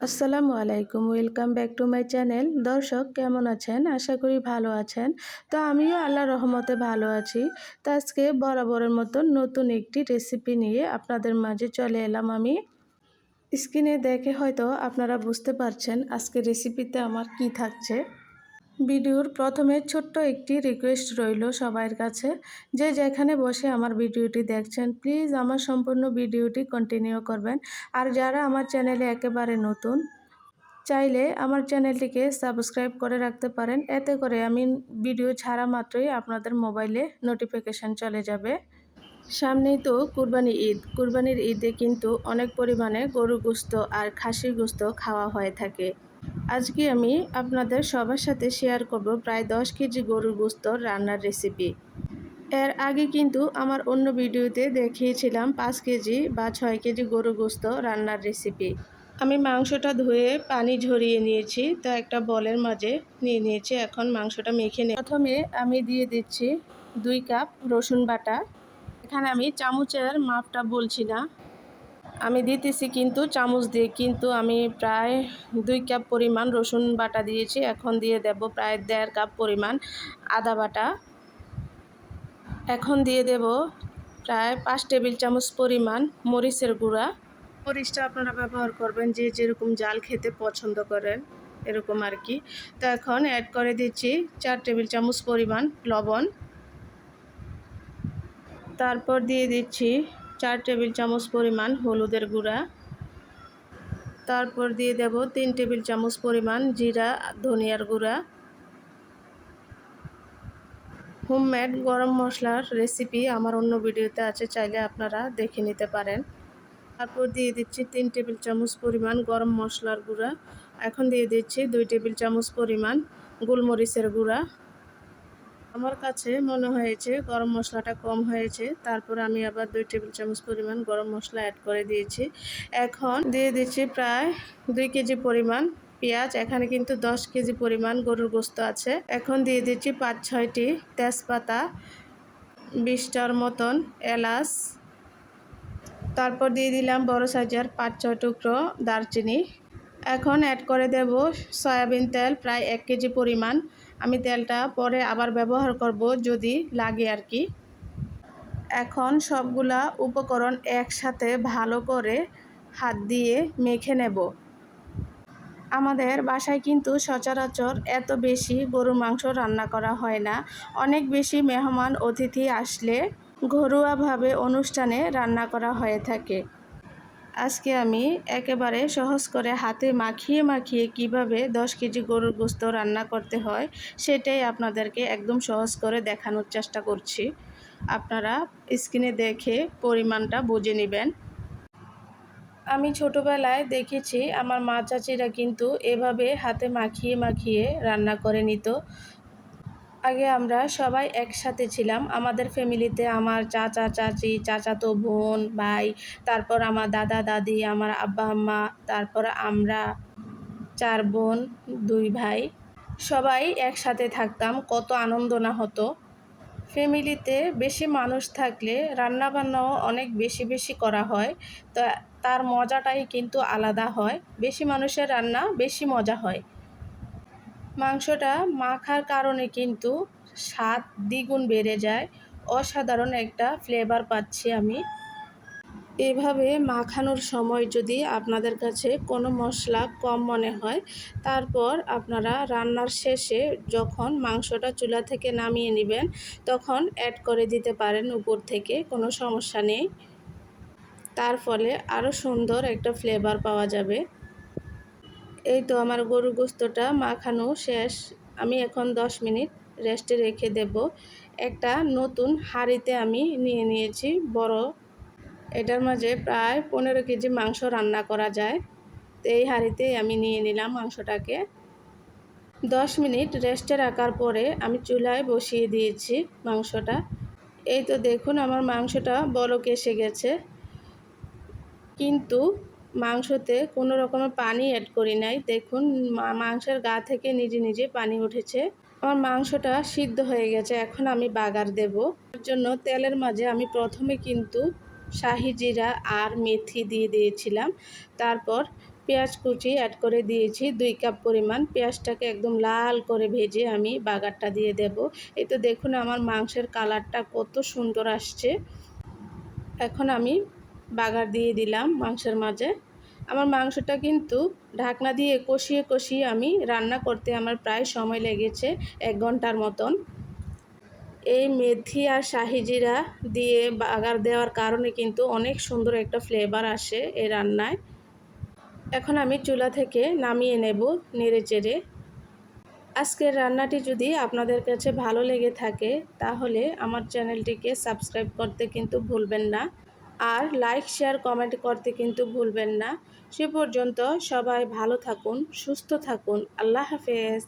আসসালামু আলাইকুম, welcome back to my channel. দর্শক, কেমন আছেন? আশা করি ভালো আছেন। তো আমিও আল্লাহ রহমতে ভালো আছি। তো আজকে বরাবরের মতন নতুন একটি রেসিপি নিয়ে আপনাদের মাঝে চলে এলাম আমি। স্ক্রিনে দেখে হয়তো আপনারা বুঝতে পারছেন আজকে রেসিপিতে আমার কি থাকছে। ভিডিওর প্রথমে ছোট্ট একটি রিকোয়েস্ট রইল সবার কাছে। যে যেখানে বসে আমার ভিডিওটি দেখছেন প্লিজ আমার সম্পূর্ণ ভিডিওটি কন্টিনিউ করবেন। আর যারা আমার চ্যানেলে একেবারে নতুন, চাইলে আমার চ্যানেলটিকে সাবস্ক্রাইব করে রাখতে পারেন। এতে করে আমি ভিডিও ছাড়া মাত্রই আপনাদের মোবাইলে নোটিফিকেশান চলে যাবে। সামনেই তো কুরবানি ঈদ। কুরবানির ঈদে কিন্তু অনেক পরিমাণে গরু গোস্ত আর খাসির গোস্ত খাওয়া হয়ে থাকে। আজকে আমি আপনাদের সবার সাথে শেয়ার করব প্রায় দশ কেজি গরুর গোস্ত রান্নার রেসিপি এর আগে কিন্তু আমার অন্য ভিডিওতে দেখিয়েছিলাম পাঁচ কেজি বা ছয় কেজি গরু গোস্ত রান্নার রেসিপি আমি মাংসটা ধুয়ে পানি ঝরিয়ে নিয়েছি, তো একটা বলের মাঝে নিয়ে নিয়েছি। এখন মাংসটা মেখে নিয়ে প্রথমে আমি দিয়ে দিচ্ছি দুই কাপ রসুন বাটা। এখানে আমি চামচের মাপটা বলছি না। আমি দিতেছি কিন্তু চামচ দিয়ে, কিন্তু আমি প্রায় দুই কাপ পরিমাণ রসুন বাটা দিয়েছি। এখন দিয়ে দেব প্রায় দেড় কাপ পরিমাণ আদা বাটা। এখন দিয়ে দেব প্রায় পাঁচ টেবিল চামচ পরিমাণ মরিচের গুঁড়া। মরিচটা আপনারা ব্যবহার করবেন, যে যেরকম জাল খেতে পছন্দ করেন, এরকম আর কি। তো এখন অ্যাড করে দিচ্ছি চার টেবিল চামচ পরিমাণ লবণ। তারপর দিয়ে দিচ্ছি চার টেবিল চামচ পরিমাণ হলুদের গুঁড়া। তারপর দিয়ে দেব তিন টেবিল চামচ পরিমাণ জিরা, ধনিয়ার গুঁড়া। হোমমেড গরম মশলার রেসিপি আমার অন্য ভিডিওতে আছে, চাইলে আপনারা দেখে নিতে পারেন। তারপর দিয়ে দিচ্ছি তিন টেবিল চামচ পরিমাণ গরম মশলার গুঁড়া। এখন দিয়ে দিচ্ছি দুই টেবিল চামচ পরিমাণ গোলমরিচের গুঁড়া। আমার কাছে মনে হয়েছে গরম মশলাটা কম হয়েছে, তারপর আমি আবার দুই টেবিল চামচ পরিমাণ গরম মশলা অ্যাড করে দিয়েছি। এখন দিয়ে দিচ্ছি প্রায় দুই কেজি পরিমাণ পেঁয়াজ, এখানে কিন্তু দশ কেজি পরিমাণ গরুর গোস্ত আছে। এখন দিয়ে দিচ্ছি পাঁচ ছয়টি তেজপাতা, বিশটার মতন এলাচ। তারপর দিয়ে দিলাম বড় সাইজের পাঁচ ছয় টুকরো দারচিনি। এখন অ্যাড করে দেব সয়াবিন তেল, প্রায় এক কেজি পরিমাণ আমি তেলটা পরে আবার ব্যবহার করব যদি লাগে আর কি। এখন সবগুলা উপকরণ একসাথে ভালো করে হাত দিয়ে মেখে নেব। আমাদের বাসায় কিন্তু সচরাচর এত বেশি গরুর মাংস রান্না করা হয় না। অনেক বেশি মেহমান অতিথি আসলে ঘরোয়াভাবে অনুষ্ঠানে রান্না করা হয়ে থাকে। আজকে আমি একেবারে সহজ করে হাতে মাখিয়ে মাখিয়ে কীভাবে দশ কেজি গরুর গোস্ত রান্না করতে হয়, সেটাই আপনাদেরকে একদম সহজ করে দেখানোর চেষ্টা করছি। আপনারা স্ক্রিনে দেখে পরিমাণটা বুঝে নেবেন। আমি ছোটোবেলায় দেখেছি, আমার মা চাচিরা কিন্তু এভাবে হাতে মাখিয়ে মাখিয়ে রান্না করে নিত। আগে আমরা সবাই একসাথে ছিলাম। আমাদের ফ্যামিলিতে আমার চাচা, চাচি, চাচাতো বোন, ভাই, তারপর আমার দাদা, দাদি, আমার আব্বা, আম্মা, তারপর আমরা চার বোন, দুই ভাই। সবাই একসাথে থাকতাম, কত আনন্দ না হতো। ফ্যামিলিতে বেশি মানুষ থাকলে রান্নাবান্নাও অনেক বেশি বেশি করা হয়। তো, তার মজাটাই কিন্তু আলাদা হয়। বেশি মানুষের রান্না, বেশি মজা হয়। মাংসটা মাখার কারণে কিন্তু স্বাদ দ্বিগুণ বেড়ে যায়। অসাধারণ একটা ফ্লেভার পাচ্ছি আমি। এভাবে মাখানোর সময় যদি আপনাদের কাছে কোনো মশলা কম মনে হয়, তারপর আপনারা রান্নার শেষে যখন মাংসটা চুলা থেকে নামিয়ে নেবেন, তখন অ্যাড করে দিতে পারেন উপর থেকে, কোনো সমস্যা নেই। তার ফলে আরও সুন্দর একটা ফ্লেভার পাওয়া যাবে। এই তো আমার গরু গোস্তটা মাখানো শেষ। আমি এখন দশ মিনিট রেস্টে রেখে দেব। একটা নতুন হাঁড়িতে আমি নিয়ে নিয়েছি বড়। এটার মাঝে প্রায় পনেরো কেজি মাংস রান্না করা যায়। তো এই হাঁড়িতে আমি নিয়ে নিলাম মাংসটাকে। দশ মিনিট রেস্টে রাখার পরে আমি চুলায় বসিয়ে দিয়েছি মাংসটা। এই তো দেখুন আমার মাংসটা বলক এসে গেছে। কিন্তু মাংসতে কোনো রকমের পানি অ্যাড করি নাই। দেখুন মাংসের গা থেকে নিজে নিজে পানি উঠেছে। আমার মাংসটা সিদ্ধ হয়ে গেছে, এখন আমি বাগার দেব। এর জন্য তেলের মাঝে আমি প্রথমে কিন্তু শাহি জিরা আর মেথি দিয়ে দিয়েছিলাম। তারপর পেঁয়াজ কুচি অ্যাড করে দিয়েছি, দুই কাপ পরিমাণ। পেঁয়াজটাকে একদম লাল করে ভেজে আমি বাগারটা দিয়ে দেব। এই তো দেখুন, আমার মাংসের কালারটা কত সুন্দর আসছে। এখন আমি বাগার দিয়ে দিলাম মাংসের মাঝে। আমার মাংসটা কিন্তু ঢাকনা দিয়ে কষিয়ে কষিয়ে আমি রান্না করতে আমার প্রায় সময় লেগেছে এক ঘণ্টার মতন। এই মেথি আর শাহিজিরা দিয়ে বাগার দেওয়ার কারণে কিন্তু অনেক সুন্দর একটা ফ্লেভার আসে এই রান্নায়। এখন আমি চুলা থেকে নামিয়ে নেব নেড়ে চেড়ে। আজকের রান্নাটি যদি আপনাদের কাছে ভালো লেগে থাকে, তাহলে আমার চ্যানেলটিকে সাবস্ক্রাইব করতে কিন্তু ভুলবেন না। আর লাইক, শেয়ার, কমেন্ট করতে কিন্তু ভুলবেন না। সে পর্যন্ত সবাই ভালো থাকুন, সুস্থ থাকুন। আল্লাহ হাফেজ।